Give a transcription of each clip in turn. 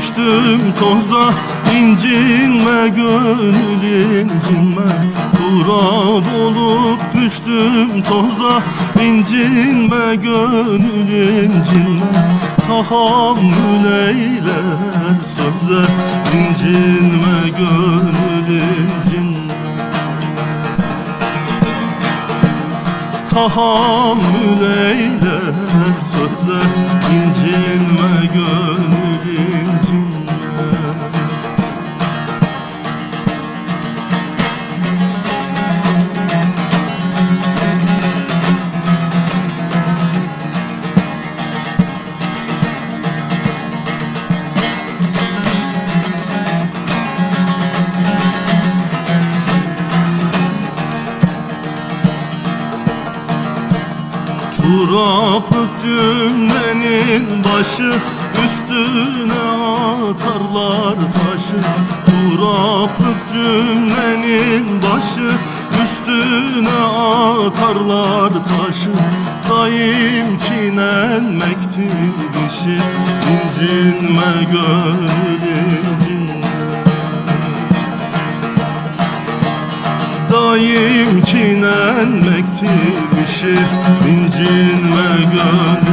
düştüm toza incinme gönül incinme. Turab olup düştüm toza incinme gönül incinme. Tahammül eyler söze incinme gönül incinme. Tahammül eyler söze incinme gönül cümlenin başı Üstüne atarlar taşı. Turaplık cümlenin başı. Üstüne atarlar taşı. Daim çiğnenmektir dişi. İncinme incinme Daim çiğnenmektir işi İncinme gönül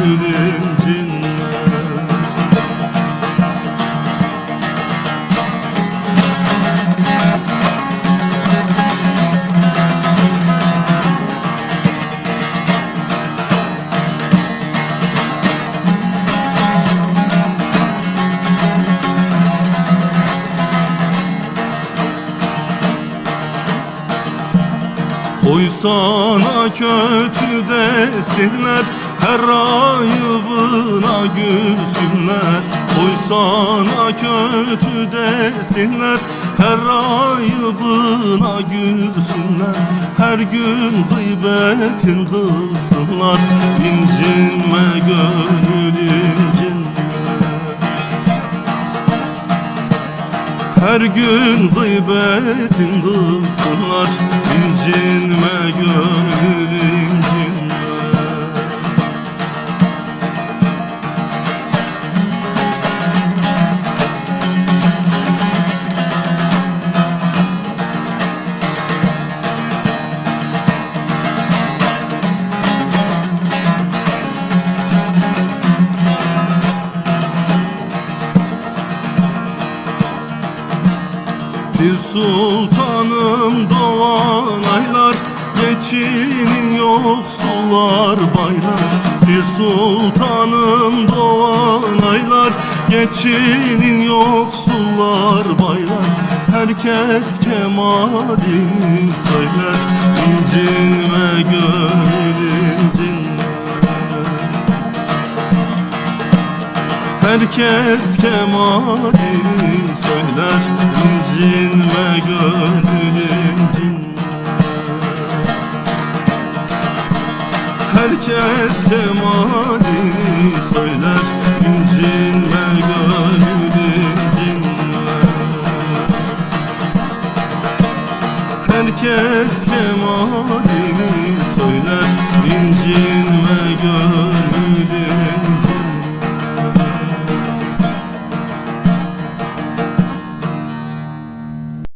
Oy sana kötü desinler Her ayıbına gülsünler. Oy sana kötü desinler Her ayıbına gülsünler. Her gün gıybetin kılsınlar İncinme gönül incinme. Her gün gıybetin kılsınlar İncinme gönül Bir sultanım doğan aylar Geçinin yoksullar baylar Bir sultanım doğan aylar Geçinin yoksullar baylar Herkes kemalini söyler İncinme gönül incinme Herkes kemalini söyler İncinme Herkes kemalini söyler İncinme incinme Herkes kemalini söyler İncinme